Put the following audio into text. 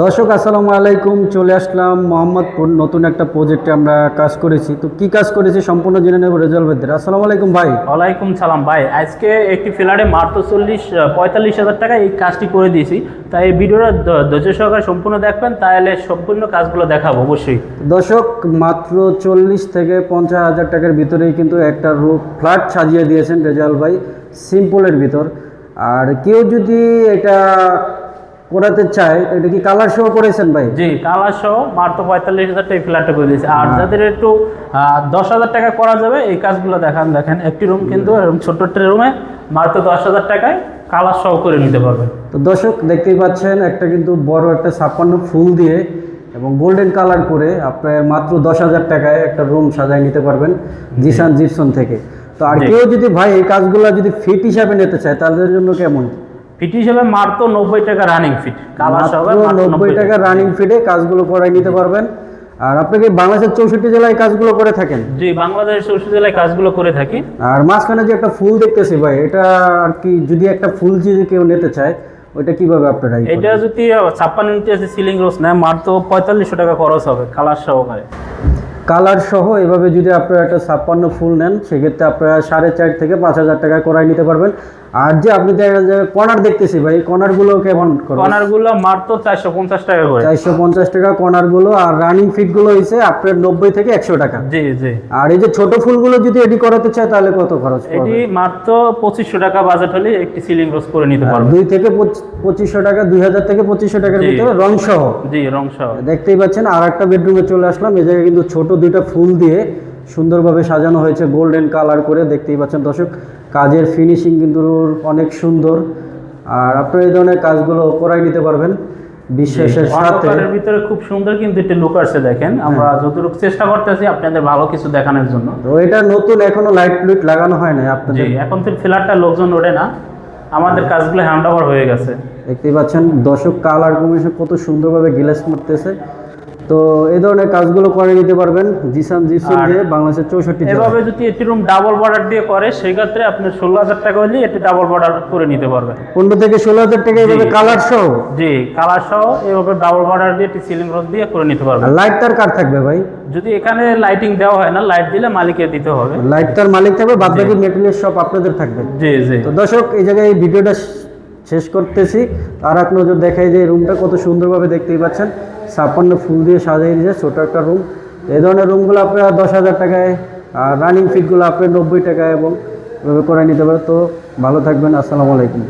দর্শক আসসালামু আলাইকুম। চলে আসলাম মোহাম্মদপুর। নতুন একটা প্রজেক্টে আমরা কাজ করেছি। তো কি কাজ করেছি সম্পূর্ণ জেনে নেব রেজাল্ট বেদের। আসসালামু আলাইকুম ভাই। ওয়ালাইকুম সালাম ভাই। আজকে একটি ফ্ল্যাটে মাত্র চল্লিশ পঁয়তাল্লিশ হাজার টাকা এই কাজটি করে দিয়েছি। তাই এই ভিডিওটা ধৈর্য সহকারে সম্পূর্ণ দেখবেন। তাহলে সম্পূর্ণ কাজগুলো দেখাবো অবশ্যই। দর্শক মাত্র চল্লিশ থেকে পঞ্চাশ হাজার টাকার ভিতরেই কিন্তু একটা রূপ ফ্ল্যাট সাজিয়ে দিয়েছেন রেজাল্ট ভাই সিম্পলের ভিতর। আর কেউ যদি এটা করাতে তো এটা কি কালার শো করেছেন ভাই? জি কালার সহ মাত্র পঁয়তাল্লিশ হাজার টাকা ফ্ল্যাটটা করে দিয়েছি। আর যাদের একটু দশ হাজার টাকা করা যাবে এই কাজগুলো দেখান দেখেন একটি রুম কিন্তু এরকম ছোট্ট একটা রুমে মাত্র দশ হাজার টাকায় কালার সহ করে নিতে পারবেন। তো দর্শক দেখতেই পাচ্ছেন একটা কিন্তু বড় একটা ছাপ্পান্ন ফুল দিয়ে এবং গোল্ডেন কালার করে আপনার মাত্র দশ হাজার টাকায় একটা রুম সাজায় নিতে পারবেন জিসান জিপসন থেকে। তো আর কেউ যদি ভাই এই কাজগুলো যদি ফিট হিসাবে নিতে চায় তাদের জন্য কেমন? ফিট হিসেবে মাত্র নব্বই টাকা রানিং ফিট কালার সহ নব্বই টাকা রানিং ফিটে কাজগুলো করাই নিতে পারবেন। আর আপনি কি বাংলাদেশের চৌষট্টি জেলায় কাজগুলো করে থাকেন? জি বাংলাদেশ ঔষধ জেলায় কাজগুলো করে থাকি। আর মাঝখানে যে একটা ফুল দেখতেছি ভাই এটা আর কি যদি একটা ফুল যদি কেউ নিতে চায় ওইটা কীভাবে আপনারা এটা যদি ছাপ্পান্ন ইঞ্চি সিলিং রোজ নেয় মাত্র পঁয়তাল্লিশশো টাকা খরচ হবে কালার সহকারে। কালার সহ এভাবে যদি আপনারা একটা ছাপ্পান্ন ফুল নেন সেক্ষেত্রে আপনারা সাড়ে চার থেকে পাঁচ হাজার টাকা করাই নিতে পারবেন। আর যে আপনি কর্নার দেখতেছি ভাই কর্নারগুলো কেমন কর্নারগুলো মাত্র চারশো পঞ্চাশ টাকা করে। চারশো পঞ্চাশ টাকা কর্নারগুলো আর রানিং ফিটগুলো হয়েছে আপনার নব্বই থেকে একশো টাকা। জি জি। আর এই যে ছোট ফুলগুলো যদি এডি করাতে চায় তাহলে কত খরচ এটি মাত্র পঁচিশশো টাকা বাজেট হলে একটি সিলিং রোজ করে নিতে আর পারবে দুই থেকে পঁচিশশো টাকা দুই হাজার থেকে পঁচিশশো টাকার। ভিতরে রং সহ। জি রং সহ। দেখতেই পাচ্ছেন আর একটা বেডরুমে চলে আসলাম। এই জায়গায় কিন্তু ছোট দুইটা ফুল দিয়ে সুন্দরভাবে সাজানো হয়েছে গোল্ডেন কালার করে দেখতেই পাচ্ছেন দর্শক। কাজের ফিনিশিং কিন্তু অনেক সুন্দর। আর আপনারা এই ধরনের কাজগুলো করাই নিতে পারবেন বিশ্বাসের সাথে। ভিতরে খুব সুন্দর কিন্তু একটি লুক আসছে দেখেন। আমরা যতটুকু চেষ্টা করতেছি আপনাদের ভালো কিছু দেখানোর জন্য। তো এটা নতুন এখনও লাইট লুইট লাগানো হয় না আপনাদের। এখন তো ফ্ল্যাটটা লোকজন ওঠে না। আমাদের কাজগুলো হ্যান্ড ওভার হয়ে গেছে। দেখতেই পাচ্ছেন দর্শক কালার কমিশন কত সুন্দরভাবে গ্লাস মারতেছে। তো এই ধরনের কাজগুলো করে নিতে পারবেন জিসান জিপসন দিয়ে বাংলাদেশের চৌষট্টি এভাবে যদি একটি রুম ডাবল বর্ডার দিয়ে করে সেই ক্ষেত্রে আপনি ষোলো হাজার টাকা হলে একটি ডাবল বর্ডার করে নিতে পারবেন। পনেরো থেকে ষোলো হাজার টাকা এইভাবে। কালার সহ? জি কালার সহ এভাবে ডাবল বর্ডার দিয়ে একটি সিলিং রোজ দিয়ে করে নিতে পারবেন। লাইট তার কার থাকবে ভাই? যদি এখানে লাইটিং দেওয়া হয় না লাইট দিলে মালিককে দিতে হবে। লাইট তার মালিক থাকবে বাদ বাকি মেটেরিয়াল সব আপনাদের থাকবে। জি জি। তো দর্শক এই জায়গায় এই ভিডিওটা শেষ করতেছি। আর এক নজর দেখাই যে রুমটা কত সুন্দরভাবে দেখতেই পাচ্ছেন। ছাপ্পান্ন ফুল দিয়ে সাজিয়ে দিয়েছে, ছোটো একটা রুম এই ধরনের রুমগুলো আপনার দশ হাজার টাকায়, আর রানিং ফিটগুলো আপনার নব্বই টাকায় এবং করে নিতে পারেন। তো ভালো থাকবেন, আসসালামু আলাইকুম।